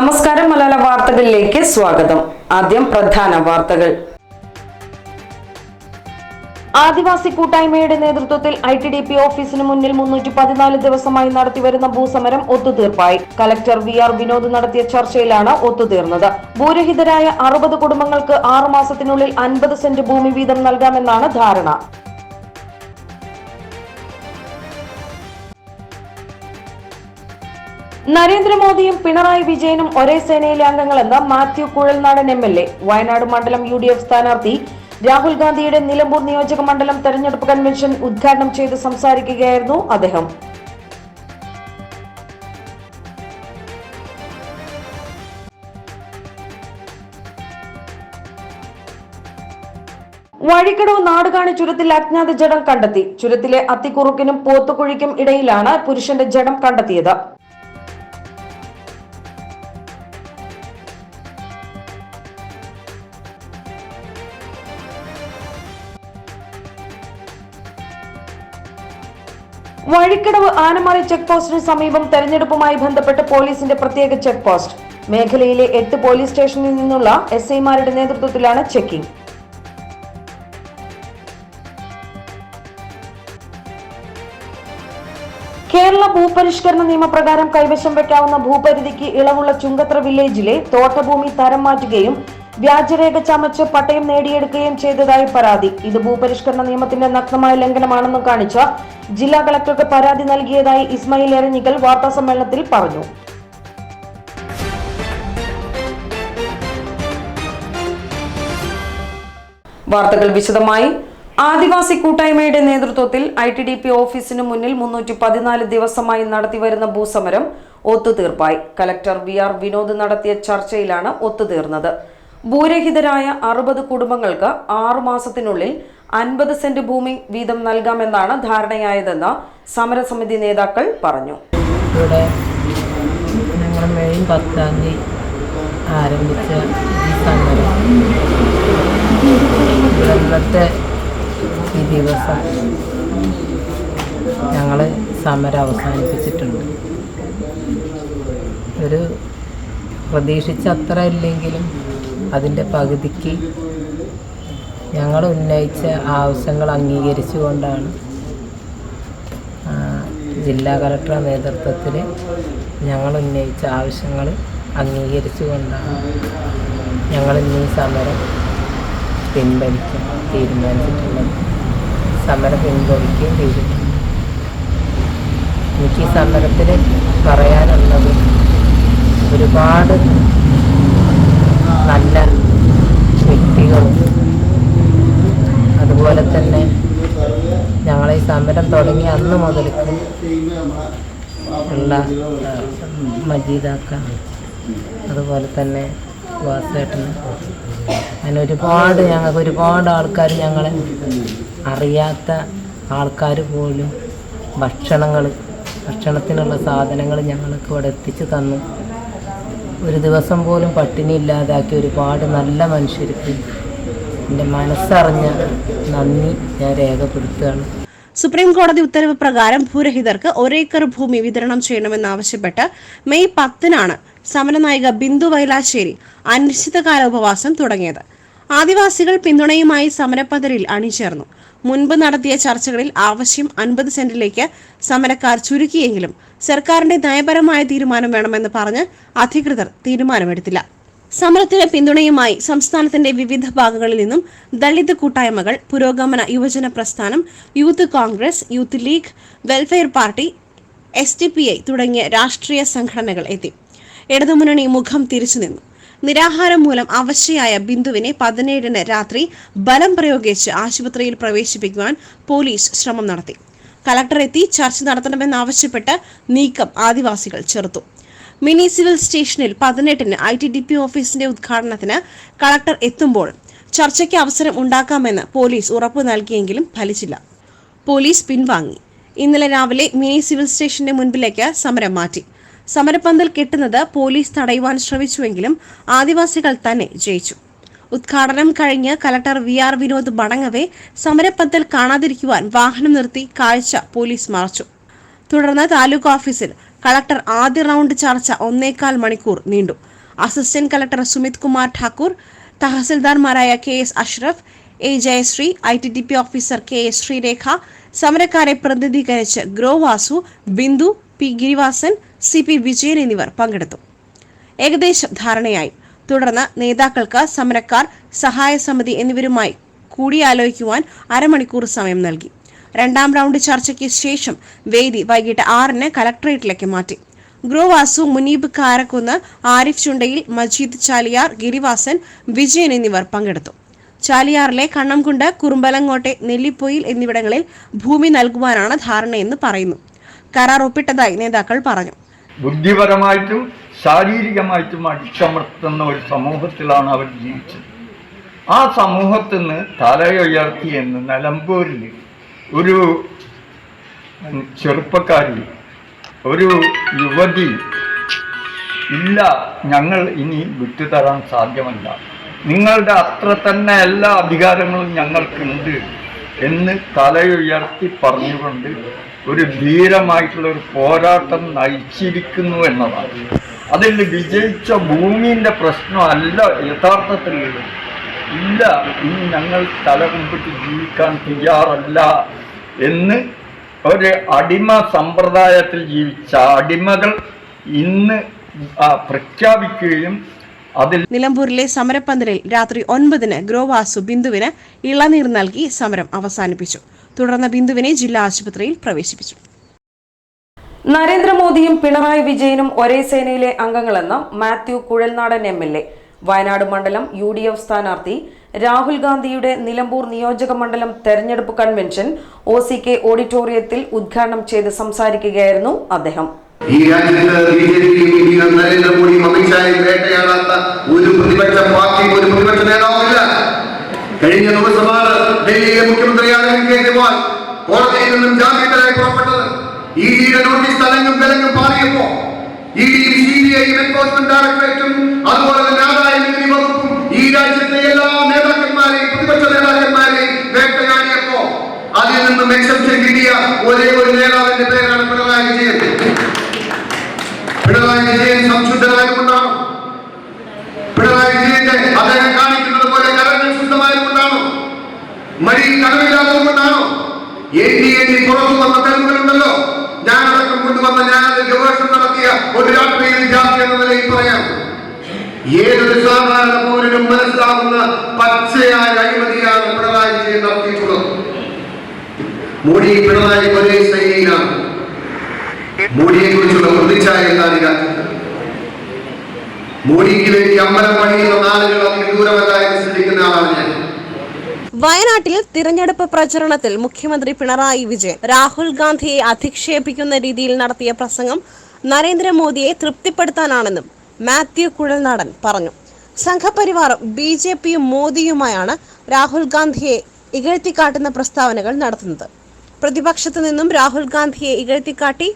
നമസ്കാരം മലയാള വാർത്തകളിലേക്ക് സ്വാഗതം. ആദ്യം പ്രധാന വാർത്തകൾ. ആദിവാസി കൂട്ടായ്മയുടെ നേതൃത്വത്തിൽ ഐ ടി ഡി പി ഓഫീസിന് മുന്നിൽ മുന്നൂറ്റി പതിനാല് ദിവസമായി നടത്തിവരുന്ന ഭൂസമരം ഒത്തുതീർപ്പായി. കലക്ടർ വി ആർ വിനോദ് നടത്തിയ ചർച്ചയിലാണ് ഒത്തുതീർന്നത്. ഭൂരഹിതരായ അറുപത് കുടുംബങ്ങൾക്ക് ആറു മാസത്തിനുള്ളിൽ അൻപത് സെന്റ് ഭൂമി വീതം നൽകാമെന്നാണ് ധാരണ. നരേന്ദ്രമോദിയും പിണറായി വിജയനും ഒരേ സേനയിലെ അംഗങ്ങളെന്ന് Mathew Kuzhalnadan M L A Wayanad മണ്ഡലം യു ഡി എഫ് സ്ഥാനാർത്ഥി രാഹുൽ ഗാന്ധിയുടെ നിലമ്പൂർ നിയോജക മണ്ഡലം തെരഞ്ഞെടുപ്പ് കൺവെൻഷൻ ഉദ്ഘാടനം ചെയ്ത് സംസാരിക്കുകയായിരുന്നു അദ്ദേഹം. വഴിക്കടവ് നാടുകാണി ചുരത്തിൽ അജ്ഞാത ജഡം കണ്ടെത്തി. ചുരത്തിലെ അത്തിക്കുറുക്കിനും പോത്തുകുഴിക്കും ഇടയിലാണ് പുരുഷന്റെ ജഡം കണ്ടെത്തിയത്. വഴിക്കടവ് ആനമാറി ചെക്ക് പോസ്റ്റിന് സമീപം തെരഞ്ഞെടുപ്പുമായി ബന്ധപ്പെട്ട് പോലീസിന്റെ പ്രത്യേക ചെക്ക് പോസ്റ്റ്. മേഖലയിലെ എട്ട് പോലീസ് സ്റ്റേഷനിൽ നിന്നുള്ള എസ് ഐമാരുടെ നേതൃത്വത്തിലാണ് ചെക്കിംഗ്. കേരള ഭൂപരിഷ്കരണ നിയമപ്രകാരം കൈവശം വെക്കാവുന്ന ഭൂപരിധിക്ക് ഇളവുള്ള ചുങ്കത്ര വില്ലേജിലെ തോട്ടഭൂമി തരം മാറ്റുകയും വ്യാജരേഖ ചമച്ച് പട്ടയം നേടിയെടുക്കുകയും ചെയ്തതായി പരാതി. ഇത് ഭൂപരിഷ്കരണ നിയമത്തിന്റെ നഗ്നമായ ലംഘനമാണെന്ന് കാണിച്ച ജില്ലാ കളക്ടർക്ക് പരാതി നൽകിയതായി ഇസ്മായിൽ എരഞ്ഞിക്കൽ വാർത്താസമ്മേളനത്തിൽ പറഞ്ഞു. വാർത്തകൾ വിശദമായി. ആദിവാസി കൂട്ടായ്മയുടെ നേതൃത്വത്തിൽ ഐ ടി ഡി പി ഓഫീസിന് മുന്നിൽ മുന്നൂറ്റി പതിനാല് ദിവസമായി നടത്തിവരുന്ന ഭൂസമരം ഒത്തുതീർപ്പായി. കലക്ടർ വി ആർ വിനോദ് നടത്തിയ ചർച്ചയിലാണ് ഒത്തുതീർന്നത്. ഭൂരഹിതരായ അറുപത് കുടുംബങ്ങൾക്ക് ആറു മാസത്തിനുള്ളിൽ അൻപത് സെന്റ് ഭൂമി വീതം നൽകാമെന്നാണ് ധാരണയായതെന്ന് സമരസമിതി നേതാക്കൾ പറഞ്ഞു. ഞങ്ങൾ തീയതി ആരംഭിച്ച ഈ സമരം. ഈ ദിവസം ഞങ്ങൾ സമരം അവസാനിപ്പിച്ചിട്ടുണ്ട്. ഒരു പ്രതീക്ഷിച്ച അത്ര ഇല്ലെങ്കിലും അതിന്റെ പകുതിക്ക് ഞങ്ങൾ ഉന്നയിച്ച ആവശ്യങ്ങൾ അംഗീകരിച്ചുകൊണ്ടാണ് ജില്ലാ കളക്ടർ നേതൃത്വത്തിൽ ഞങ്ങൾ ഉന്നയിച്ച ആവശ്യങ്ങൾ അംഗീകരിച്ചുകൊണ്ടാണ് ഞങ്ങൾ ഇന്ന് സമരം പിൻവലിക്കാൻ തീരുമാനിച്ചിട്ടുള്ളത്. സമരം പിൻവലിക്കുകയും ചെയ്തിട്ടുണ്ട്. എനിക്ക് ഈ സമരത്തിൽ പറയാനുള്ളത് ഒരുപാട് നല്ല വ്യക്തികളും. അതുപോലെ തന്നെ ഞങ്ങൾ ഈ സമരം തുടങ്ങി അന്ന് മുതൽ ഉള്ള മജീദാക്ക അതുപോലെ തന്നെ വാസേട്ടന് അങ്ങനെ ഒരുപാട് ഞങ്ങൾക്ക് ഒരുപാട് ആൾക്കാർ ഞങ്ങളെ അറിയാത്ത ആൾക്കാർ പോലും ഭക്ഷണങ്ങൾ ഭക്ഷണത്തിനുള്ള സാധനങ്ങൾ ഞങ്ങൾക്ക് ഇവിടെ എത്തിച്ചു തന്നു. ഒരു ദിവസം പോലും പട്ടിണി ഇല്ലാതാക്കി ഒരുപാട് നല്ല മനുഷ്യർക്ക് എന്റെ മനസ്സറിഞ്ഞ നന്ദി ഞാൻ രേഖപ്പെടുത്തുകയാണ്. സുപ്രീം കോടതി ഉത്തരവ് പ്രകാരം ഭൂരഹിതർക്ക് ഒരേക്കർ ഭൂമി വിതരണം ചെയ്യണമെന്നാവശ്യപ്പെട്ട് മെയ് പത്തിനാണ് സമരനായിക ബിന്ദു വൈലാശ്ശേരി അനിശ്ചിതകാല ഉപവാസം തുടങ്ങിയത്. ആദിവാസികൾ പിന്തുണയുമായി സമരപ്പന്തലിൽ അണിചേർന്നു. മുൻപ് നടത്തിയ ചർച്ചകളിൽ ആവശ്യം അൻപത് സെന്റിലേക്ക് സമരക്കാർ ചുരുക്കിയെങ്കിലും സർക്കാരിന്റെ നയപരമായ തീരുമാനം വേണമെന്ന് പറഞ്ഞ് അധികൃതർ തീരുമാനമെടുത്തില്ല. സമരത്തിന് പിന്തുണയുമായി സംസ്ഥാനത്തിന്റെ വിവിധ ഭാഗങ്ങളിൽ നിന്നും ദളിത് കൂട്ടായ്മകൾ പുരോഗമന യുവജന പ്രസ്ഥാനം youth Congress youth League welfare party S തുടങ്ങിയ രാഷ്ട്രീയ സംഘടനകൾ എത്തി. ഇടതുമുന്നണി മുഖം തിരിച്ചു നിന്നു. നിരാഹാരം മൂലം അവശയായ ബിന്ദുവിനെ പതിനേഴിന് രാത്രി ബലം പ്രയോഗിച്ച് ആശുപത്രിയിൽ പ്രവേശിപ്പിക്കുവാൻ പോലീസ് ശ്രമം നടത്തി. കലക്ടർ എത്തി ചർച്ച നടത്തണമെന്നാവശ്യപ്പെട്ട് നീക്കം ആദിവാസികൾ ചെറുത്തു. മിനി സിവിൽ സ്റ്റേഷനിൽ പതിനെട്ടിന് ഐ ടി ഡി പി ഓഫീസിന്റെ ഉദ്ഘാടനത്തിന് കളക്ടർ എത്തുമ്പോൾ ചർച്ചയ്ക്ക് അവസരം ഉണ്ടാക്കാമെന്ന് പോലീസ് ഉറപ്പ് നൽകിയെങ്കിലും ഫലിച്ചില്ല. പോലീസ് പിൻവാങ്ങി. ഇന്നലെ രാവിലെ മിനി സിവിൽ സ്റ്റേഷന്റെ മുൻപിലേക്ക് സമരം മാറ്റി. സമരപ്പന്തൽ കെട്ടുന്നത് പോലീസ് തടയുവാൻ ശ്രമിച്ചുവെങ്കിലും ആദിവാസികൾ തന്നെ ജയിച്ചു. ഉദ്ഘാടനം കഴിഞ്ഞ് കലക്ടർ വി ആർ വിനോദ് മടങ്ങവേ സമരപ്പന്തൽ കാണാതിരിക്കുവാൻ വാഹനം നിർത്തി കാഴ്ച പോലീസ് മറച്ചു. തുടർന്ന് താലൂക്ക് ഓഫീസിൽ കളക്ടർ ആദ്യ റൗണ്ട് ചർച്ച ഒന്നേകാൽ മണിക്കൂർ നീണ്ടു. Assistant collector Sumit Kumar Thakur തഹസിൽദാർമാരായ K S Ashraf A Jayasree I T D P officer K S Sreerekha സമരക്കാരെ പ്രതിനിധീകരിച്ച് Grovasu Bindu P Girivasan C P Vijayan എന്നിവർ പങ്കെടുത്തു. ഏകദേശ ധാരണയായി. തുടർന്ന് നേതാക്കൾക്ക് സമരക്കാർ സഹായ സമിതി എന്നിവരുമായി കൂടിയാലോചിക്കുവാൻ അരമണിക്കൂർ സമയം നൽകി. രണ്ടാം റൗണ്ട് ചർച്ചയ്ക്ക് ശേഷം വേദി വൈകിട്ട് ആറിന് കലക്ടറേറ്റിലേക്ക് മാറ്റി. ഗ്രോവാസു മുനീബ് കാരക്കുന്ന് ആരിഫ് ചുണ്ടയിൽ മജീദ് ചാലിയാർ ഗിരിവാസൻ വിജയൻ എന്നിവർ പങ്കെടുത്തു. ചാലിയാറിലെ കണ്ണംകുണ്ട് കുറുമ്പലങ്ങോട്ടെ നെല്ലിപ്പൊയിൽ എന്നിവിടങ്ങളിൽ ഭൂമി നൽകുവാനാണ് ധാരണയെന്ന് പറയുന്നു. കരാർ ഒപ്പിട്ടതായി നേതാക്കൾ പറഞ്ഞു. ബുദ്ധിപരമായിട്ടും ശാരീരികമായിട്ടും അടിച്ചമർത്തുന്ന ഒരു സമൂഹത്തിലാണ് അവർ ജീവിച്ചത്. ആ സമൂഹത്തിൽ നിന്ന് തലയുയർത്തി എന്ന് നിലമ്പൂരിൽ ഒരു ചെറുപ്പക്കാരി ഒരു യുവതി ഇല്ല ഞങ്ങൾ ഇനി വിട്ടുതരാൻ സാധ്യമല്ല. നിങ്ങളുടെ അത്ര തന്നെ എല്ലാ അധികാരങ്ങളും ഞങ്ങൾക്കുണ്ട് എന്ന് തലയുയർത്തി പറഞ്ഞുകൊണ്ട് ഒരു ധീരമായിട്ടുള്ള ഒരു പോരാട്ടം നയിച്ചിരിക്കുന്നു എന്നതാണ്. അതിൽ വിജയിച്ച ഭൂമിന്റെ പ്രശ്നമല്ല യഥാർത്ഥത്തിലുള്ളത് ഇല്ല ഇനി ഞങ്ങൾ തല മുമ്പിട്ട് ജീവിക്കാൻ തയ്യാറല്ല എന്ന് ഒരു അടിമ സമ്പ്രദായത്തിൽ ജീവിച്ച അടിമകൾ ഇന്ന് പ്രഖ്യാപിക്കുകയും അതിൽ നിലമ്പൂരിലെ സമരപ്പന്തലിൽ രാത്രി ഒൻപതിന് ഗ്രോവാസു ബിന്ദുവിന് ഇളനീർ നൽകി സമരം അവസാനിപ്പിച്ചു. തുടർന്ന് ബിന്ദുവിനെ ജില്ലാ ആശുപത്രിയിൽ പ്രവേശിപ്പിച്ചു. നരേന്ദ്രമോദിയും പിണറായി വിജയനും ഒരേ സേനയിലെ അംഗങ്ങളെന്ന് Mathew Kuzhalnadan M L A Wayanad മണ്ഡലം യു ഡി എഫ് സ്ഥാനാർത്ഥി രാഹുൽ ഗാന്ധിയുടെ നിലമ്പൂർ നിയോജക മണ്ഡലം തെരഞ്ഞെടുപ്പ് കൺവെൻഷൻ ഒ സി കെ ഓഡിറ്റോറിയത്തിൽ ഉദ്ഘാടനം ചെയ്ത് സംസാരിക്കുകയായിരുന്നു അദ്ദേഹം. ഈ രാജ്യത്ത് ബി ജെ പിയും നരേന്ദ്രമോദിയും അമിത്ഷായും പാർട്ടിയും ഒരു പ്രതിപക്ഷ നേതാവുമില്ല. കഴിഞ്ഞ ദിവസമാണ് ഡൽഹിയിലെ മുഖ്യമന്ത്രിയാണ് കേജ്രിവാൾ കോടതിയിൽ നിന്നും ജാമ്യത്തിലായി പുറപ്പെട്ടത്. ഇ ഡിയുടെ നോട്ടീസ് തലങ്ങും വിലങ്ങും പാറിയപ്പോ ഇ ഡിയും സി ബി ഐയും എൻഫോഴ്സ്മെന്റ് ഡയറക്ടറേറ്റും അതുപോലെ തന്നെ ആദായ നികുതി വകുപ്പും ഈ രാജ്യത്തെ എല്ലാ നേതാക്കന്മാരെയും പ്രതിപക്ഷ നേതാക്കന്മാരെയും വേട്ടയാടിയപ്പോ അതിൽ നിന്നും എക്സെപ്ഷൻ കിട്ടിയ ഒരേ ഒരു നേതാവിന്റെ പേരാണ് പിണറായി വിജയൻ. പിണറായി വിജയൻ സംശുദ്ധനായതുകൊണ്ടാണോ? പിണറായി എണ്ണി എണ്ണി പുറത്തു വന്ന തെളിവുകളുണ്ടല്ലോ ഞാനടക്കം കൊണ്ടുവന്ന ഞാൻ ഗവേഷണം നടത്തിയ ഒരു രാഷ്ട്രീയ വിദ്യാർത്ഥി എന്ന നിലയിൽ പറയാം. ഏതൊരു സാധാരണ പൗരനും മനസ്സിലാവുന്ന പച്ചയായ അഴിമതിയാണ് പിണറായി വിജയൻ നടത്തിയിട്ടുള്ളത്. മോഡി പിണറായി ഒരേ ശൈലിയിലാണ്. മോഡിയെ കുറിച്ചുള്ള പ്രതിച്ഛായ എന്താണ് മോഡിക്ക് വേണ്ടി അമ്പലം പണിയുന്ന നാളുകൾ അതിന് ദൂരമല്ല എന്ന് ചിന്തിക്കുന്ന ആളാണ് ഞാൻ വയനാട്ടിൽ തിരഞ്ഞെടുപ്പ് പ്രചരണത്തിൽ മുഖ്യമന്ത്രി പിണറായി വിജയൻ രാഹുൽ ഗാന്ധിയെ അധിക്ഷേപിക്കുന്ന രീതിയിൽ നടത്തിയ പ്രസംഗം നരേന്ദ്രമോദിയെ തൃപ്തിപ്പെടുത്താനാണെന്നും മാത്യു കുഴൽനാടൻ പറഞ്ഞു. സംഘപരിവാറും ബി ജെ പിയും മോദിയുമായാണ് രാഹുൽ ഗാന്ധിയെ ഇകഴ്ത്തിക്കാട്ടുന്ന പ്രസ്താവനകൾ നടത്തുന്നത്. പ്രതിപക്ഷത്തു നിന്നും രാഹുൽ ഗാന്ധിയെ ഇകഴ്ത്തിക്കാട്ടി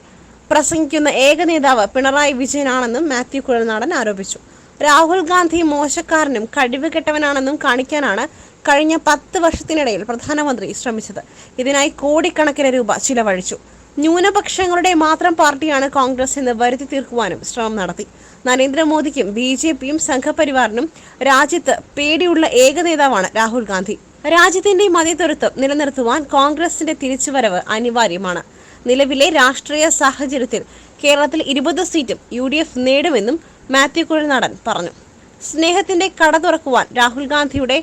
പ്രസംഗിക്കുന്ന ഏക നേതാവ് പിണറായി വിജയനാണെന്നും മാത്യു കുഴൽനാടൻ ആരോപിച്ചു. രാഹുൽ ഗാന്ധി മോശക്കാരനും കഴിവുകെട്ടവനാണെന്നും കാണിക്കാനാണ് കഴിഞ്ഞ പത്ത് വർഷത്തിനിടയിൽ പ്രധാനമന്ത്രി ശ്രമിച്ചത്. ഇതിനായി കോടിക്കണക്കിന് രൂപ ചിലവഴിച്ചു. ന്യൂനപക്ഷങ്ങളുടെ മാത്രം പാർട്ടിയാണ് കോൺഗ്രസ് എന്ന് വരുത്തി തീർക്കുവാനും ശ്രമം നടത്തി. നരേന്ദ്രമോദിക്കും ബി ജെ പിയും സംഘപരിവാറിനും രാജ്യത്ത് പേടിയുള്ള ഏക നേതാവാണ് രാഹുൽ ഗാന്ധി. രാജ്യത്തിന്റെ മതിത്വരുത്വം നിലനിർത്തുവാൻ കോൺഗ്രസിന്റെ തിരിച്ചുവരവ് അനിവാര്യമാണ്. നിലവിലെ രാഷ്ട്രീയ സാഹചര്യത്തിൽ കേരളത്തിൽ ഇരുപത് സീറ്റും യു ഡി എഫ് നേടുമെന്നും മാത്യു കുഴൽനാടൻ പറഞ്ഞു. സ്നേഹത്തിന്റെ കട തുറക്കുവാൻ രാഹുൽ ഗാന്ധിയുടെ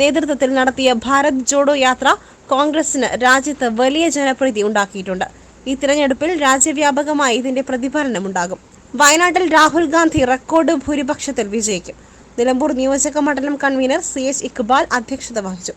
നേതൃത്വത്തിൽ നടത്തിയ ഭാരത് ജോഡോ യാത്ര കോൺഗ്രസിന് രാജ്യത്ത് വലിയ ജനപ്രീതി ഉണ്ടാക്കിയിട്ടുണ്ട്. ഈ തിരഞ്ഞെടുപ്പിൽ രാജ്യവ്യാപകമായി ഇതിന്റെ പ്രതിഫലനം ഉണ്ടാകും. വയനാട്ടിൽ രാഹുൽ ഗാന്ധി റെക്കോർഡ് ഭൂരിപക്ഷത്തിൽ വിജയിക്കും. നിലമ്പൂർ നിയോജക മണ്ഡലം കൺവീനർ സി എച്ച് ഇക്ബാൽ അധ്യക്ഷത വഹിച്ചു.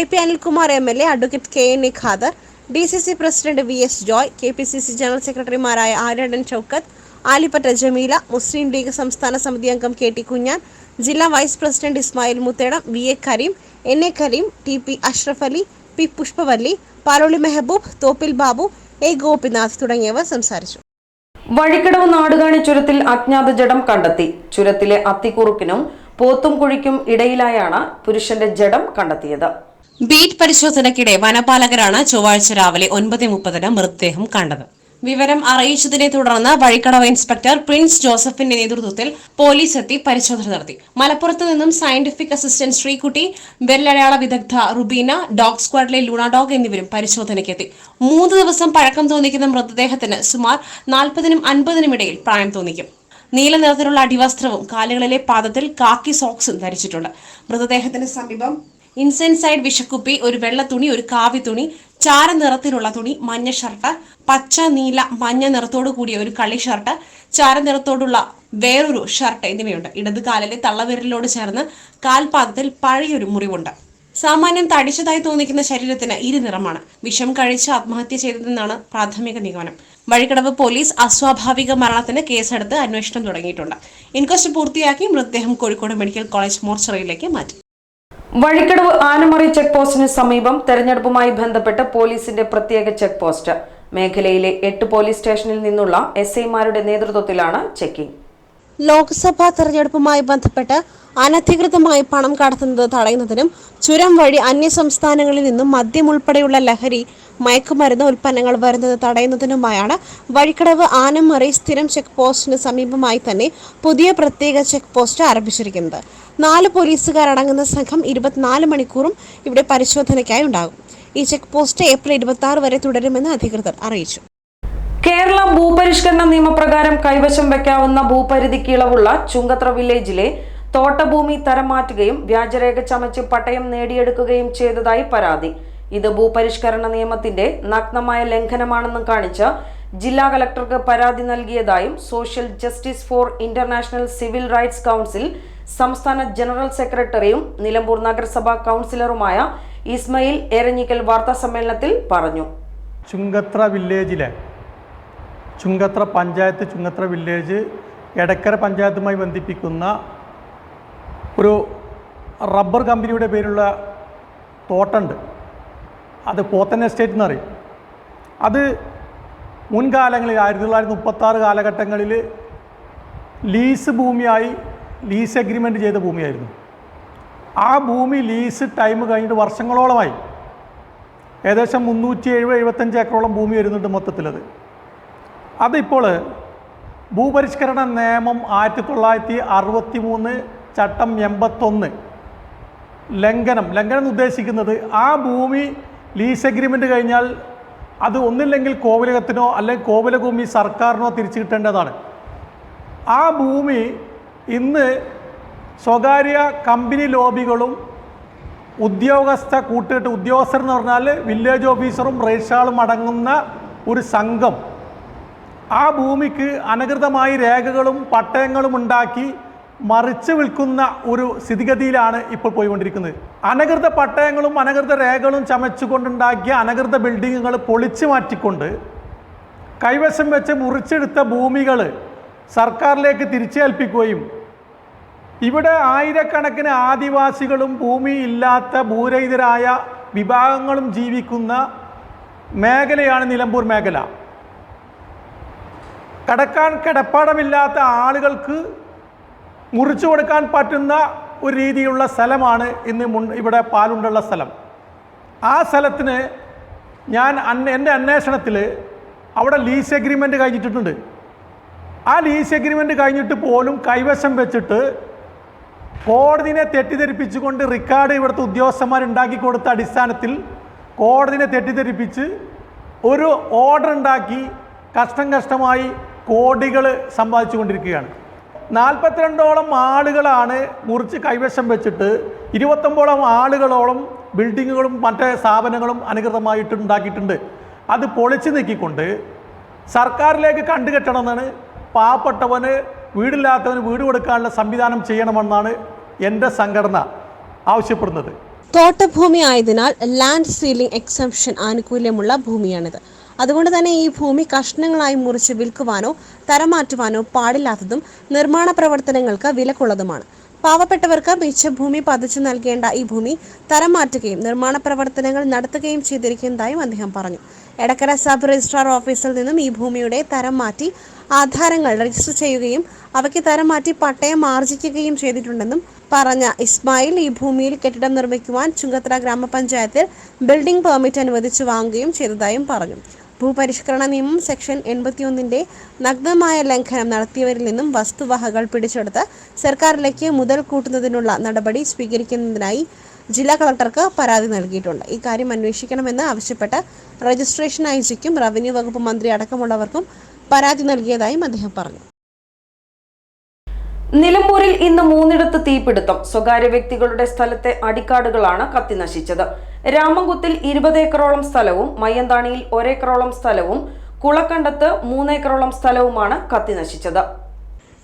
A P Anilkumar M L A advocate K N A Khader D C C president V S Joy K P C C general സെക്രട്ടറിമാരായ ആര്യടൻ ചൌക്കത്ത് ആലിപ്പറ്റ ജമീല മുസ്ലിം ലീഗ് സംസ്ഥാന സമിതി അംഗം കെ ടി കുഞ്ഞാൻ ജില്ലാ vice president Ismail Muthedam V A Kareem N A Kareem T P Ashraf Ali P Pushpavalli Paloli Mehaboob Thoppil Babu A Gopinath തുടങ്ങിയവർ സംസാരിച്ചു. വഴിക്കടവ് നാടുകാണി ചുരത്തിൽ അജ്ഞാത ജഡം കണ്ടെത്തി. ചുരത്തിലെ അത്തിക്കുറുക്കിനും പോത്തും കുഴിക്കും ഇടയിലായാണ് പുരുഷന്റെ ജഡം കണ്ടെത്തിയത്. ബീറ്റ് പരിശോധനയ്ക്കിടെ വനപാലകരാണ് ചൊവ്വാഴ്ച രാവിലെ ഒൻപത് മുപ്പതിന് മൃതദേഹം കണ്ടത്. വിവരം അറിയിച്ചതിനെ തുടർന്ന് വഴിക്കടവ് ഇൻസ്പെക്ടർ പ്രിൻസ് ജോസഫിന്റെ നേതൃത്വത്തിൽ പോലീസ് എത്തി പരിശോധന നടത്തി. മലപ്പുറത്ത് നിന്നും സയന്റിഫിക് അസിസ്റ്റന്റ് ശ്രീകുട്ടി വിരലടയാള വിദഗ്ധ റുബീന ഡോഗ് സ്ക്വാഡിലെ ലൂണ ഡോഗ് എന്നിവരും പരിശോധനയ്ക്കെത്തി മൂന്ന് ദിവസം പഴക്കം തോന്നിക്കുന്ന മൃതദേഹത്തിന് സുമാർ നാൽപ്പതിനും അൻപതിനും ഇടയിൽ പ്രായം തോന്നിക്കും. നീല നിറത്തിലുള്ള അടിവസ്ത്രവും കാലുകളിലെ പാദത്തിൽ കാക്കി സോക്സും ധരിച്ചിട്ടുണ്ട്. മൃതദേഹത്തിന് സമീപം ഇൻസെൻസൈഡ് വിഷക്കുപ്പി ഒരു വെള്ള തുണി ഒരു കാവി തുണി ചാര നിറത്തിലുള്ള തുണി മഞ്ഞ ഷർട്ട് പച്ച നീല മഞ്ഞ നിറത്തോടു കൂടിയ ഒരു കളി ഷർട്ട് ചാര നിറത്തോടുള്ള വേറൊരു ഷർട്ട് എന്നിവയുണ്ട്. ഇടത് കാലിലെ തള്ളവിരലിനോട് ചേർന്ന് കാൽപാദത്തിൽ പഴയൊരു മുറിവുണ്ട്. സാമാന്യം തടിച്ചതായി തോന്നിക്കുന്ന ശരീരത്തിന് ഇരുനിറമാണ് വിഷം കഴിച്ച് ആത്മഹത്യ ചെയ്തതെന്നാണ് പ്രാഥമിക നിഗമനം. വഴിക്കടവ് പോലീസ് അസ്വാഭാവിക മരണത്തിന് കേസെടുത്ത് അന്വേഷണം തുടങ്ങിയിട്ടുണ്ട്. ഇൻക്വസ്റ്റ് പൂർത്തിയാക്കി മൃതദേഹം കോഴിക്കോട് മെഡിക്കൽ കോളേജ് മോർച്ചറിയിലേക്ക് മാറ്റി. വഴിക്കടവ് ആനമറി ചെക്ക് പോസ്റ്റിന് സമീപം തെരഞ്ഞെടുപ്പുമായി ബന്ധപ്പെട്ട് പോലീസിന്റെ പ്രത്യേക ചെക്ക് പോസ്റ്റ് മേഖലയിലെ എട്ട് പോലീസ് സ്റ്റേഷനിൽ നിന്നുള്ള എസ് ഐമാരുടെ നേതൃത്വത്തിലാണ് ചെക്കിംഗ്. ലോക്സഭാ തെരഞ്ഞെടുപ്പുമായി ബന്ധപ്പെട്ട് അനധികൃതമായി പണം കടത്തുന്നത് തടയുന്നതിനും ചുരം വഴി അന്യ സംസ്ഥാനങ്ങളിൽ നിന്നും മദ്യം ഉൾപ്പെടെയുള്ള ലഹരി മയക്കുമരുന്ന് ഉൽപ്പന്നങ്ങൾ വരുന്നത് തടയുന്നതിനുമായാണ് വഴിക്കടവ് ആനമറി സ്ഥിരം ചെക്ക് പോസ്റ്റിന് സമീപമായി തന്നെ പുതിയ പ്രത്യേക ചെക്ക് പോസ്റ്റ് ആരംഭിച്ചിരിക്കുന്നത്. നാല് പോലീസുകാരടങ്ങുന്ന സംഘം ഇരുപത്തിനാല് മണിക്കൂറും ഇവിടെ പരിശോധനയ്ക്കായി ഉണ്ടാകും. ഈ ചെക്ക് പോസ്റ്റ് ഏപ്രിൽ ഇരുപത്തി വരെ തുടരുമെന്ന് അധികൃതർ അറിയിച്ചു. കേരള ഭൂപരിഷ്കരണ നിയമപ്രകാരം കൈവശം വെക്കാവുന്ന ഭൂപരിധിക്ക് ഇളവുള്ള ചുങ്കത്ര വില്ലേജിലെ തോട്ടഭൂമി തരം മാറ്റുകയും വ്യാജരേഖ ചമച്ച് പട്ടയം നേടിയെടുക്കുകയും ചെയ്തതായി പരാതി. ഇത് ഭൂപരിഷ്കരണ നിയമത്തിന്റെ നഗ്നമായ ലംഘനമാണെന്നും കാണിച്ച് ജില്ലാ കലക്ടർക്ക് പരാതി നൽകിയതായും social justice for international civil rights council സംസ്ഥാന ജനറൽ സെക്രട്ടറിയും നിലമ്പൂർ നഗരസഭാ കൗൺസിലറുമായ ഇസ്മയിൽ എരഞ്ഞിക്കൽ വാർത്താസമ്മേളനത്തിൽ പറഞ്ഞു. ചുങ്കത്ര വില്ലേജിലെ ചുങ്കത്ര പഞ്ചായത്ത് ചുങ്കത്ര വില്ലേജ് എടക്കര പഞ്ചായത്തുമായി ബന്ധിപ്പിക്കുന്ന ഒരു റബ്ബർ കമ്പനിയുടെ പേരുള്ള തോട്ടമുണ്ട് അത് പോത്തൻ എസ്റ്റേറ്റ് എന്ന് പറയും അത് മുൻകാലങ്ങളിൽ ആയിരത്തി തൊള്ളായിരത്തി മുപ്പത്താറ് കാലഘട്ടങ്ങളിൽ ലീസ് ഭൂമിയായി ലീസ് എഗ്രിമെന്റ് ചെയ്ത ഭൂമിയായിരുന്നു. ആ ഭൂമി ലീസ് ടൈം കഴിഞ്ഞിട്ട് വർഷങ്ങളോളമായി. ഏകദേശം മുന്നൂറ്റി എഴുപത് എഴുപത്തഞ്ച് ഏക്കറോളം ഭൂമി വരുന്നുണ്ട് മൊത്തത്തിലത്. അതിപ്പോൾ ഭൂപരിഷ്കരണ നിയമം ആയിരത്തി തൊള്ളായിരത്തി അറുപത്തി മൂന്ന് ചട്ടം എൺപത്തൊന്ന്. ലംഘനം ലംഘനം ഉദ്ദേശിക്കുന്നത് ആ ഭൂമി ലീസ് എഗ്രിമെന്റ് കഴിഞ്ഞാൽ അത് ഒന്നില്ലെങ്കിൽ കോവിലകത്തിനോ അല്ലെങ്കിൽ കോവിലഭൂമി സർക്കാരിനോ തിരിച്ചു കിട്ടേണ്ടതാണ് ആ ഭൂമി ഇന്ന് സ്വകാര്യ കമ്പനി ലോബികളും ഉദ്യോഗസ്ഥ കൂട്ടുകെട്ട് ഉദ്യോഗസ്ഥർ എന്ന് പറഞ്ഞാൽ വില്ലേജ് ഓഫീസറും റേഷാളും അടങ്ങുന്ന ഒരു സംഘം ആ ഭൂമിക്ക് അനധികൃതമായി രേഖകളും പട്ടയങ്ങളും ഉണ്ടാക്കി മറിച്ച് വിൽക്കുന്ന ഒരു സ്ഥിതിഗതിയിലാണ് ഇപ്പോൾ പോയിക്കൊണ്ടിരിക്കുന്നത്. അനധികൃത പട്ടയങ്ങളും അനധികൃത രേഖകളും ചമച്ചുകൊണ്ടുണ്ടാക്കിയ അനധികൃത ബിൽഡിങ്ങുകൾ പൊളിച്ചു മാറ്റിക്കൊണ്ട് കൈവശം വെച്ച് മുറിച്ചെടുത്ത ഭൂമികൾ സർക്കാരിലേക്ക് തിരിച്ചേൽപ്പിക്കുകയും ഇവിടെ ആയിരക്കണക്കിന് ആദിവാസികളും ഭൂമി ഇല്ലാത്ത ഭൂരഹിതരായ വിഭാഗങ്ങളും ജീവിക്കുന്ന മേഖലയാണ് നിലമ്പൂർ മേഖല. കടക്കാൻ കിടപ്പാടമില്ലാത്ത ആളുകൾക്ക് മുറിച്ചു കൊടുക്കാൻ പറ്റുന്ന ഒരു രീതിയിലുള്ള സ്ഥലമാണ് ഇന്ന് മുൻ ഇവിടെ പാലുണ്ടുള്ള സ്ഥലം. ആ സ്ഥലത്തിന് ഞാൻ എന്റെ അന്വേഷണത്തിൽ അവിടെ ലീസ് എഗ്രിമെന്റ് കഴിഞ്ഞിട്ടുണ്ട്. ആ ലീസ് എഗ്രിമെന്റ് കഴിഞ്ഞിട്ട് പോലും കൈവശം വെച്ചിട്ട് കോടതിനെ തെറ്റിദ്ധരിപ്പിച്ചുകൊണ്ട് റിക്കാർഡ് ഇവിടുത്തെ ഉദ്യോഗസ്ഥന്മാർ ഉണ്ടാക്കി കൊടുത്ത അടിസ്ഥാനത്തിൽ കോടതിനെ തെറ്റിദ്ധരിപ്പിച്ച് ഒരു ഓർഡർ ഉണ്ടാക്കി കഷ്ടം കഷ്ടമായി കോടികൾ സമ്പാദിച്ചു കൊണ്ടിരിക്കുകയാണ് നാൽപ്പത്തിരണ്ടോളം ആളുകളാണ് മുറിച്ച് കൈവശം വെച്ചിട്ട് ഇരുപത്തൊമ്പോളം ആളുകളോളം ബിൽഡിങ്ങുകളും മറ്റേ സ്ഥാപനങ്ങളും അനുകൃതമായിട്ട് ഉണ്ടാക്കിയിട്ടുണ്ട് അത് പൊളിച്ചു നീക്കിക്കൊണ്ട് സർക്കാരിലേക്ക് കണ്ടുകെട്ടണമെന്നാണ് പാവപ്പെട്ടവന് വീടില്ലാത്തവന് വീട് കൊടുക്കാനുള്ള സംവിധാനം ചെയ്യണമെന്നാണ് എന്റെ സംഘടന ആവശ്യപ്പെടുന്നത്. തോട്ടഭൂമി ആയതിനാൽ ലാൻഡ് സീലിംഗ് എക്സംഷൻ ആനുകൂല്യമുള്ള ഭൂമിയാണിത്. അതുകൊണ്ട് തന്നെ ഈ ഭൂമി കഷ്ണങ്ങളായി മുറിച്ച് വിൽക്കുവാനോ തരമാറ്റുവാനോ പാടില്ലാത്തതും നിർമ്മാണ പ്രവർത്തനങ്ങൾക്ക് വിലക്കുള്ളതുമാണ്. പാവപ്പെട്ടവർക്ക് മിച്ചഭൂമി പതിച്ചു നൽകേണ്ട ഈ ഭൂമി തരം മാറ്റുകയും നിർമ്മാണ പ്രവർത്തനങ്ങൾ നടത്തുകയും ചെയ്തിരിക്കുന്നതായും അദ്ദേഹം പറഞ്ഞു. എടക്കര സബ് രജിസ്ട്രാർ ഓഫീസിൽ നിന്നും ഈ ഭൂമിയുടെ തരം മാറ്റി ആധാരങ്ങൾ രജിസ്റ്റർ ചെയ്യുകയും അവയ്ക്ക് തരം മാറ്റി പട്ടയം ആർജിക്കുകയും ചെയ്തിട്ടുണ്ടെന്നും പറഞ്ഞ ഇസ്മായിൽ ഈ ഭൂമിയിൽ കെട്ടിടം നിർമ്മിക്കുവാൻ ചുങ്കത്ര ഗ്രാമപഞ്ചായത്തിൽ ബിൽഡിംഗ് പെർമിറ്റ് അനുവദിച്ചു വാങ്ങുകയും ചെയ്തതായും പറഞ്ഞു. ഭൂപരിഷ്കരണ നിയമം സെക്ഷൻ എൺപത്തിയൊന്നിന്റെ നഗ്നമായ ലംഘനം നടത്തിയവരിൽ നിന്നും വസ്തുവകകൾ പിടിച്ചെടുത്ത് സർക്കാരിലേക്ക് മുതൽ കൂട്ടുന്നതിനുള്ള നടപടി സ്വീകരിക്കുന്നതിനായി ജില്ലാ കളക്ടർക്ക് പരാതി നൽകിയിട്ടുണ്ട്. ഇക്കാര്യം അന്വേഷിക്കണമെന്ന് ആവശ്യപ്പെട്ട് രജിസ്ട്രേഷൻ ഐജിക്കും ജിക്കും റവന്യൂ വകുപ്പ് മന്ത്രി അടക്കമുള്ളവർക്കും പരാതി നൽകിയതായും അദ്ദേഹം പറഞ്ഞു. നിലമ്പൂരിൽ ഇന്ന് മൂന്നിടത്ത് തീപിടുത്തം. സ്വകാര്യ വ്യക്തികളുടെ സ്ഥലത്തെ അടിക്കാടുകളാണ് കത്തിനശിച്ചത്. രാമംകുത്തിൽ ഇരുപത് ഏക്കറോളം സ്ഥലവും മയ്യന്താണിയിൽ ഒരേക്കറോളം സ്ഥലവും കുളക്കണ്ടത്ത് മൂന്നേക്കറോളം സ്ഥലവുമാണ് കത്തി നശിച്ചത്.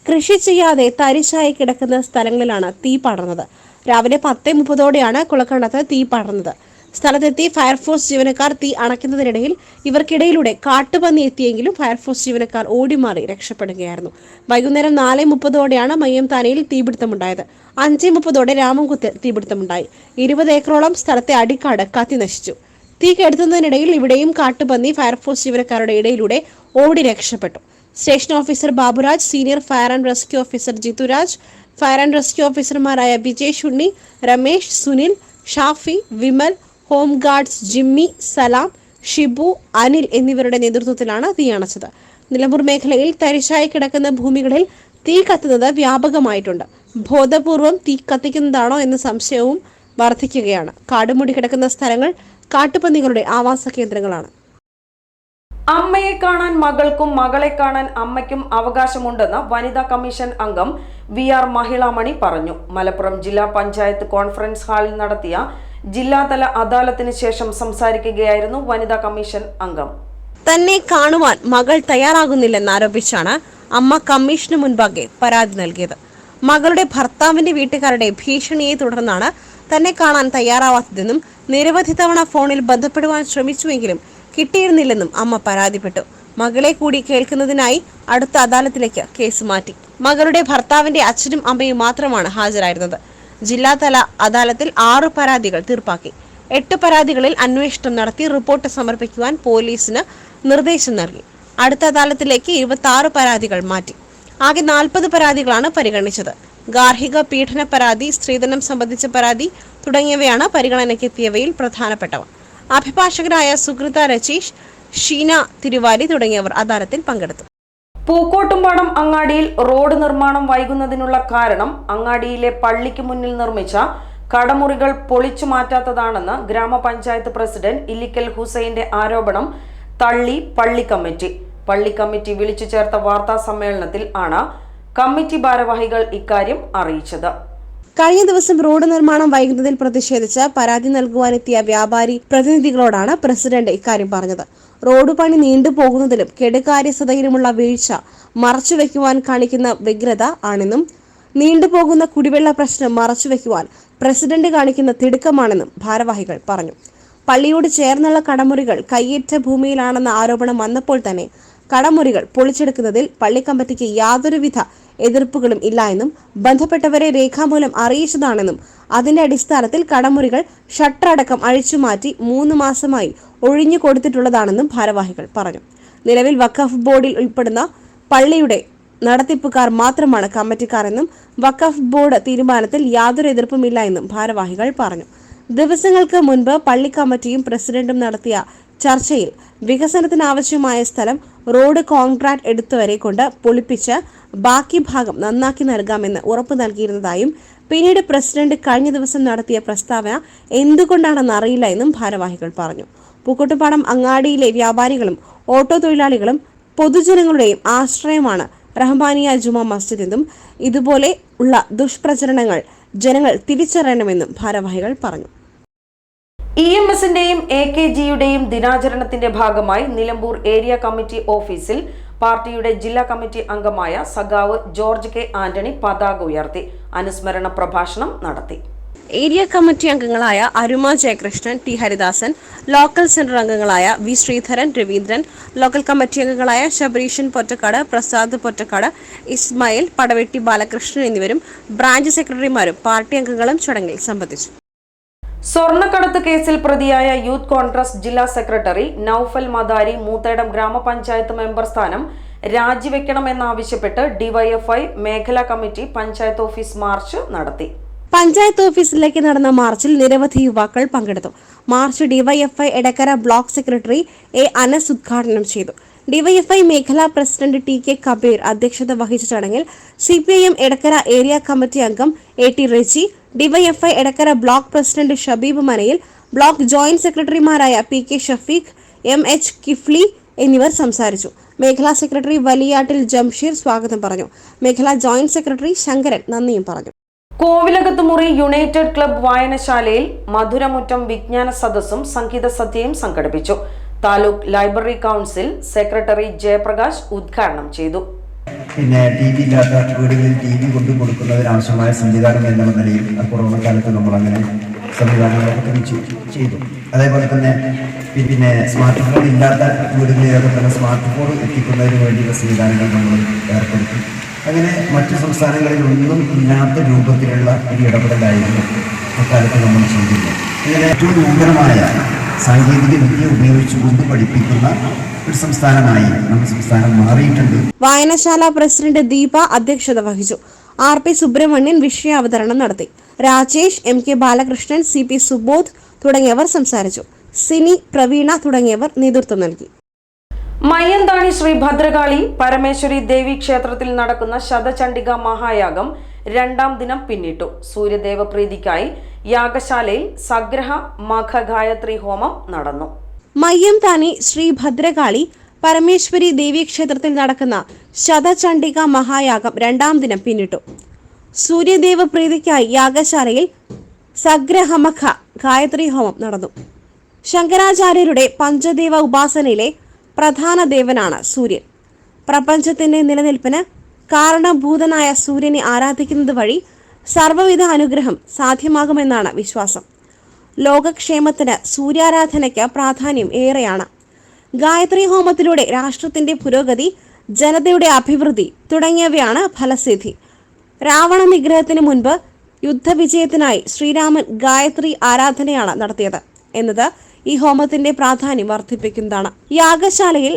കൃഷി ചെയ്യാതെ തരിശായി കിടക്കുന്ന സ്ഥലങ്ങളിലാണ് തീ പടർന്നത്. രാവിലെ പത്തേ മുപ്പതോടെയാണ് കുളക്കണ്ടത്ത് തീ പടർന്നത്. സ്ഥലത്തെത്തി ഫയർഫോഴ്സ് ജീവനക്കാർ തീ അണയ്ക്കുന്നതിനിടയിൽ ഇവർക്കിടയിലൂടെ കാട്ടുപന്നി എത്തിയെങ്കിലും ഫയർഫോഴ്സ് ജീവനക്കാർ ഓടിമാറി രക്ഷപ്പെടുകയായിരുന്നു. വൈകുന്നേരം നാല് മുപ്പതോടെയാണ് മയ്യംതാനയിൽ തീപിടുത്തമുണ്ടായത്. അഞ്ച് മുപ്പതോടെ രാമംകുത്ത് തീപിടുത്തമുണ്ടായി. ഇരുപത് ഏക്കറോളം സ്ഥലത്തെ അടിക്കാട് കത്തി നശിച്ചു. തീ കെടുത്തുന്നതിനിടയിൽ ഇവിടെയും കാട്ടുപന്നി ഫയർഫോഴ്സ് ജീവനക്കാരുടെ ഇടയിലൂടെ ഓടി രക്ഷപ്പെട്ടു. Station officer Baburaj senior fire and rescue officer Jithuraj fire and rescue ഓഫീസർമാരായ Vijay Unni Ramesh Sunil Shafi Vimal home guards Jimmy Salam Shibu Anil എന്നിവരുടെ നേതൃത്വത്തിലാണ് തീയണച്ചത് നിലമ്പൂർ മേഖലയിൽ തരിശായി കിടക്കുന്ന ഭൂമികളിൽ തീ കത്തുന്നത് വ്യാപകമായിട്ടുണ്ട്. ബോധപൂർവം തീ കത്തിക്കുന്നതാണോ എന്ന സംശയവും വർദ്ധിക്കുകയാണ് കാടുമുടി കിടക്കുന്ന സ്ഥലങ്ങൾ കാട്ടുപന്നികളുടെ ആവാസ കേന്ദ്രങ്ങളാണ്. അമ്മയെ കാണാൻ മകൾക്കും മകളെ കാണാൻ അമ്മയ്ക്കും അവകാശമുണ്ടെന്ന് വനിതാ കമ്മീഷൻ അംഗം വി ആർ മഹിളാമണി പറഞ്ഞു. മലപ്പുറം ജില്ലാ പഞ്ചായത്ത് കോൺഫറൻസ് ഹാളിൽ നടത്തിയ ജില്ലാതല അദാലത്തിന് ശേഷം സംസാരിക്കുകയായിരുന്നു വനിതാ കമ്മീഷൻ അംഗം. തന്നെ കാണുവാൻ മകൾ തയ്യാറാകുന്നില്ലെന്നാരോപിച്ചാണ് അമ്മ കമ്മീഷന് മുൻപാകെ പരാതി നൽകിയത്. മകളുടെ ഭർത്താവിന്റെ വീട്ടുകാരുടെ ഭീഷണിയെ തുടർന്നാണ് തന്നെ കാണാൻ തയ്യാറാവാത്തതെന്നും നിരവധി തവണ ഫോണിൽ ബന്ധപ്പെടുവാൻ ശ്രമിച്ചുവെങ്കിലും കിട്ടിയിരുന്നില്ലെന്നും അമ്മ പരാതിപ്പെട്ടു. മകളെ കൂടി കേൾക്കുന്നതിനായി അടുത്ത അദാലത്തിലേക്ക് കേസ് മാറ്റി. മകളുടെ ഭർത്താവിന്റെ അച്ഛനും അമ്മയും മാത്രമാണ് ഹാജരായിരുന്നത്. ജില്ലാതല അദാലത്തിൽ ആറ് പരാതികൾ തീർപ്പാക്കി. എട്ട് പരാതികളിൽ അന്വേഷണം നടത്തി റിപ്പോർട്ട് സമർപ്പിക്കുവാൻ പോലീസിന് നിർദ്ദേശം നൽകി. അടുത്ത അദാലത്തിലേക്ക് ഇരുപത്തി ആറ് പരാതികൾ മാറ്റി. ആകെ നാൽപ്പത് പരാതികളാണ് പരിഗണിച്ചത്. ഗാർഹിക പീഡന പരാതി സ്ത്രീധനം സംബന്ധിച്ച പരാതി തുടങ്ങിയവയാണ് പരിഗണനയ്ക്കെത്തിയവയിൽ പ്രധാനപ്പെട്ടവ. അഭിഭാഷകരായ സുകൃത രചീഷ് ഷീന തിരുവാലി തുടങ്ങിയവർ അദാലത്തിൽ പങ്കെടുത്തു. പൂക്കോട്ടുംപാടം അങ്ങാടിയിൽ റോഡ് നിർമ്മാണം വൈകുന്നതിനുള്ള കാരണം അങ്ങാടിയിലെ പള്ളിക്ക് മുന്നിൽ നിർമ്മിച്ച കടമുറികൾ പൊളിച്ചു മാറ്റാത്തതാണെന്ന് ഗ്രാമപഞ്ചായത്ത് പ്രസിഡന്റ് ഇല്ലിക്കൽ ഹുസൈന്റെ ആരോപണം തള്ളി പള്ളി കമ്മിറ്റി. പള്ളി കമ്മിറ്റി വിളിച്ചു ചേർത്ത വാർത്താ സമ്മേളനത്തിൽ ആണ് കമ്മിറ്റി ഭാരവാഹികൾ ഇക്കാര്യം അറിയിച്ചത്. കഴിഞ്ഞ ദിവസം റോഡ് നിർമ്മാണം വൈകുന്നതിൽ പ്രതിഷേധിച്ച് പരാതി നൽകുവാനെത്തിയ വ്യാപാരി പ്രതിനിധികളോടാണ് പ്രസിഡന്റ് ഇക്കാര്യം പറഞ്ഞത്. റോഡ് പണി നീണ്ടുപോകുന്നതിലും കെടുകാര്യസ്ഥതയിലുമുള്ള വീഴ്ച മറച്ചുവെക്കുവാൻ കാണിക്കുന്ന വ്യഗ്രത ആണെന്നും നീണ്ടുപോകുന്ന കുടിവെള്ള പ്രശ്നം മറച്ചുവെക്കുവാൻ പ്രസിഡന്റ് കാണിക്കുന്ന തിടുക്കമാണെന്നും ഭാരവാഹികൾ പറഞ്ഞു. പള്ളിയോട് ചേർന്നുള്ള കടമുറികൾ കയ്യേറ്റ ഭൂമിയിലാണെന്ന ആരോപണം വന്നപ്പോൾ തന്നെ കടമുറികൾ പൊളിച്ചെടുക്കുന്നതിൽ പള്ളി കമ്മിറ്റിക്ക് യാതൊരുവിധ എതിർപ്പുകളും ഇല്ല എന്നും ബന്ധപ്പെട്ടവരെ രേഖാമൂലം അറിയിച്ചതാണെന്നും അതിന്റെ അടിസ്ഥാനത്തിൽ കടമുറികൾ ഷട്ടർ അടക്കം അഴിച്ചുമാറ്റി മൂന്ന് മാസമായി ഒഴിഞ്ഞു കൊടുത്തിട്ടുള്ളതാണെന്നും ഭാരവാഹികൾ പറഞ്ഞു. നിലവിൽ വഖഫ് ബോർഡിൽ ഉൾപ്പെടുന്ന പള്ളിയുടെ നടത്തിപ്പുകാർ മാത്രമാണ് കമ്മിറ്റിക്കാരെന്നും വഖഫ് ബോർഡ് തീരുമാനത്തിൽ യാതൊരു എതിർപ്പുമില്ല എന്നും ഭാരവാഹികൾ പറഞ്ഞു. ദിവസങ്ങൾക്ക് മുൻപ് പള്ളി കമ്മിറ്റിയും പ്രസിഡന്റും നടത്തിയ ചർച്ചയിൽ വികസനത്തിനാവശ്യമായ സ്ഥലം റോഡ് കോൺട്രാക്ട് എടുത്തവരെ കൊണ്ട് പൊളിപ്പിച്ച് ബാക്കി ഭാഗം നന്നാക്കി നൽകാമെന്ന് ഉറപ്പു നൽകിയിരുന്നതായും പിന്നീട് പ്രസിഡന്റ് കഴിഞ്ഞ ദിവസം നടത്തിയ പ്രസ്താവന എന്തുകൊണ്ടാണെന്ന് അറിയില്ല എന്നും ഭാരവാഹികൾ പറഞ്ഞു. പൂക്കോട്ടുപാടം അങ്ങാടിയിലെ വ്യാപാരികളും ഓട്ടോ തൊഴിലാളികളും പൊതുജനങ്ങളുടെയും ആശ്രയമാണ് റഹ്മാനിയ ജുമാ മസ്ജിദ് എന്നും ഇതുപോലെ ഉള്ള ദുഷ്പ്രചരണങ്ങൾ ജനങ്ങൾ തിരിച്ചറിയണമെന്നും ഭാരവാഹികൾ പറഞ്ഞു. ഇ എം എസിന്റെയും എ കെ ജിയുടെയും ദിനാചരണത്തിന്റെ ഭാഗമായി നിലമ്പൂർ ഏരിയ കമ്മിറ്റി ഓഫീസിൽ പാർട്ടിയുടെ ജില്ലാ കമ്മിറ്റി അംഗമായ സഖാവ് ജോർജ് കെ ആന്റണി പതാക ഉയർത്തി അനുസ്മരണ പ്രഭാഷണം നടത്തി. ഏരിയ കമ്മിറ്റി അംഗങ്ങളായ അരുമ Jayakrishnan T Haridasan local centre അംഗങ്ങളായ V Sreedharan Raveendran local committee അംഗങ്ങളായ ശബരീഷൻ പൊറ്റക്കാട് പ്രസാദ് പൊറ്റക്കാട് ഇസ്മായിൽ പടവെട്ടി ബാലകൃഷ്ണൻ എന്നിവരും ബ്രാഞ്ച് സെക്രട്ടറിമാരും പാർട്ടി അംഗങ്ങളും ചടങ്ങിൽ സംബന്ധിച്ചു. സ്വർണക്കടത്ത് കേസിൽ പ്രതിയായ യൂത്ത് കോൺഗ്രസ് ജില്ലാ സെക്രട്ടറി നൌഫൽ മദാരി മൂത്തേടം ഗ്രാമപഞ്ചായത്ത് മെമ്പർ സ്ഥാനം രാജിവെക്കണമെന്നാവശ്യപ്പെട്ട് ഡിവൈഎഫ്ഐ മേഖലാ കമ്മിറ്റി പഞ്ചായത്ത് ഓഫീസ് മാർച്ച് നടത്തി. പഞ്ചായത്ത് ഓഫീസിലേക്ക് നടന്ന മാർച്ചിൽ നിരവധി യുവാക്കൾ പങ്കെടുത്തു. March DYFI Edakkara block secretary A Anas ഉദ്ഘാടനം ചെയ്തു. ഡിവൈഎഫ്ഐ മേഖലാ പ്രസിഡന്റ് ടി കെ കബീർ അധ്യക്ഷത വഹിച്ച ചടങ്ങിൽ സിപിഐഎം എടക്കര ഏരിയ കമ്മിറ്റി അംഗം A T Reji DYFI Edakkara block president Shabeeb Manayil block joint സെക്രട്ടറിമാരായ P K Shafeeq M H Kifli എന്നിവർ സംസാരിച്ചു. മേഖലാ സെക്രട്ടറി വലിയാട്ടിൽ ജംഷീർ സ്വാഗതം പറഞ്ഞു. മേഖലാ ജോയിന്റ് സെക്രട്ടറി ശങ്കരൻ നന്ദിയും പറഞ്ഞു. കോവിലകത്തുമുറി യുണൈറ്റഡ് ക്ലബ് വായനശാലയിൽ മധുരമുറ്റം വിജ്ഞാന സദസ്സും സംഗീത സദ്യയും സംഘടിപ്പിച്ചു. Taluk library council secretary Jayaprakash ഉദ്ഘാടനം ചെയ്തു. പിന്നെ ടി വി ഇല്ലാത്ത വീടുകളിൽ ടി വി കൊണ്ടു കൊടുക്കുന്നതിനാവശ്യമായ സംവിധാനം എന്നുള്ള നിലയിൽ കൊറോണ കാലത്ത് നമ്മൾ അങ്ങനെ സംവിധാനങ്ങളൊക്കെ ചെയ്തു. അതേപോലെ തന്നെ പിന്നെ സ്മാർട്ട് ഫോൺ ഇല്ലാത്ത വീടുകളിലൊക്കെ തന്നെ സ്മാർട്ട് ഫോൺ എത്തിക്കുന്നതിന് വേണ്ടിയുള്ള സംവിധാനങ്ങൾ നമ്മൾ ഏർപ്പെടുത്തി. അങ്ങനെ മറ്റു സംസ്ഥാനങ്ങളിൽ ഒന്നും ഇല്ലാത്ത രൂപത്തിലുള്ള ഒരു ഇടപെടലായിരുന്നു അക്കാലത്ത് നമ്മൾ ചെയ്തിരുന്നത്. ഇങ്ങനെ ഏറ്റവും നൂതനമായ സാങ്കേതിക വിദ്യ ഉപയോഗിച്ചുകൊണ്ട് പഠിപ്പിക്കുന്ന ഒരു സംസ്ഥാനമായി നമ്മുടെ സംസ്ഥാനം മാറിയിട്ടുണ്ട്. വായനശാല പ്രസിഡന്റ് ദീപ അധ്യക്ഷത വഹിച്ചു. ആർ പി സുബ്രഹ്മണ്യൻ വിഷയാവതരണം നടത്തി. Rajesh M K Balakrishnan C P Subodh തുടങ്ങിയവർ സംസാരിച്ചു. സിനി പ്രവീണ തുടങ്ങിയവർ നേതൃത്വം നൽകി. മയ്യന്താണി ശ്രീ ഭദ്രകാളി പരമേശ്വരി ദേവി ക്ഷേത്രത്തിൽ നടക്കുന്ന ശതചണ്ഡിക മഹായാഗം രണ്ടാം ദിനം പിന്നിട്ടു. സൂര്യദേവ പ്രീതിക്കായി യാഗശാലയിൽ സഗ്രഹ മഖഗായത്രി ഹോമം നടന്നു. മയ്യം താനി ശ്രീ ഭദ്രകാളി പരമേശ്വരി ദേവീക്ഷേത്രത്തിൽ നടക്കുന്ന ശതചണ്ഡിക മഹായാഗം രണ്ടാം ദിനം പിന്നിട്ടു. സൂര്യദേവ പ്രീതിക്കായി യാഗശാലയിൽ സഗ്രഹമഖ ഗായത്രി ഹോമം നടന്നു. ശങ്കരാചാര്യരുടെ പഞ്ചദേവ ഉപാസനയിലെ പ്രധാന ദേവനാണ് സൂര്യൻ. പ്രപഞ്ചത്തിന്റെ നിലനിൽപ്പിന് കാരണഭൂതനായ സൂര്യനെ ആരാധിക്കുന്നത് വഴി സർവവിധ അനുഗ്രഹം സാധ്യമാകുമെന്നാണ് വിശ്വാസം. ലോകക്ഷേമത്തിന് സൂര്യാരാധനയ്ക്ക് പ്രാധാന്യം ഏറെയാണ്. ഗായത്രി ഹോമത്തിലൂടെ രാഷ്ട്രത്തിന്റെ പുരോഗതി ജനതയുടെ അഭിവൃദ്ധി തുടങ്ങിയവയാണ് ഫലസിദ്ധി. രാവണ നിഗ്രഹത്തിന് മുൻപ് യുദ്ധവിജയത്തിനായി ശ്രീരാമൻ ഗായത്രി ആരാധനയാണ് നടത്തിയത് എന്നത് ഈ ഹോമത്തിന്റെ പ്രാധാന്യം വർദ്ധിപ്പിക്കുന്നതാണ്. യാഗശാലയിൽ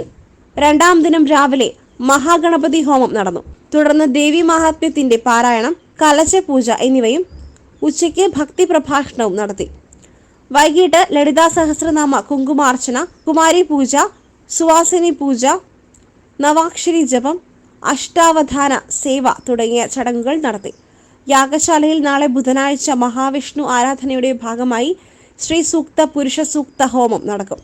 രണ്ടാം ദിനം രാവിലെ മഹാഗണപതി ഹോമം നടന്നു. തുടർന്ന് ദേവി മഹാത്മ്യത്തിന്റെ പാരായണം കലശപൂജ എന്നിവയും ഉച്ചയ്ക്ക് ഭക്തി പ്രഭാഷണവും നടത്തി. വൈകിട്ട് ലളിതാ സഹസ്രനാമ കുങ്കുമാർച്ചന കുമാരി പൂജ സുവാസിനി പൂജ നവാക്ഷരി ജപം അഷ്ടാവധാന സേവ തുടങ്ങിയ ചടങ്ങുകൾ നടത്തി. യാഗശാലയിൽ നാളെ ബുധനാഴ്ച മഹാവിഷ്ണു ആരാധനയുടെ ഭാഗമായി ശ്രീ സൂക്ത പുരുഷ സൂക്ത ഹോമം നടക്കും.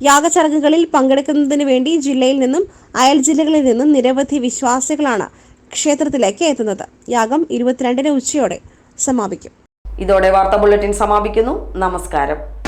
യാഗചടങ്ങുകളിൽ പങ്കെടുക്കുന്നതിന് വേണ്ടി ജില്ലയിൽ നിന്നും അയൽ ജില്ലകളിൽ നിന്നും നിരവധി വിശ്വാസികളാണ് ക്ഷേത്രത്തിലേക്ക് എത്തുന്നത്. യാഗം ഇരുപത്തിരണ്ടിന് ഉച്ചയോടെ സമാപിക്കും. ഇതോടെ വാർത്താ ബുള്ളറ്റിൻ സമാപിക്കുന്നു. നമസ്കാരം.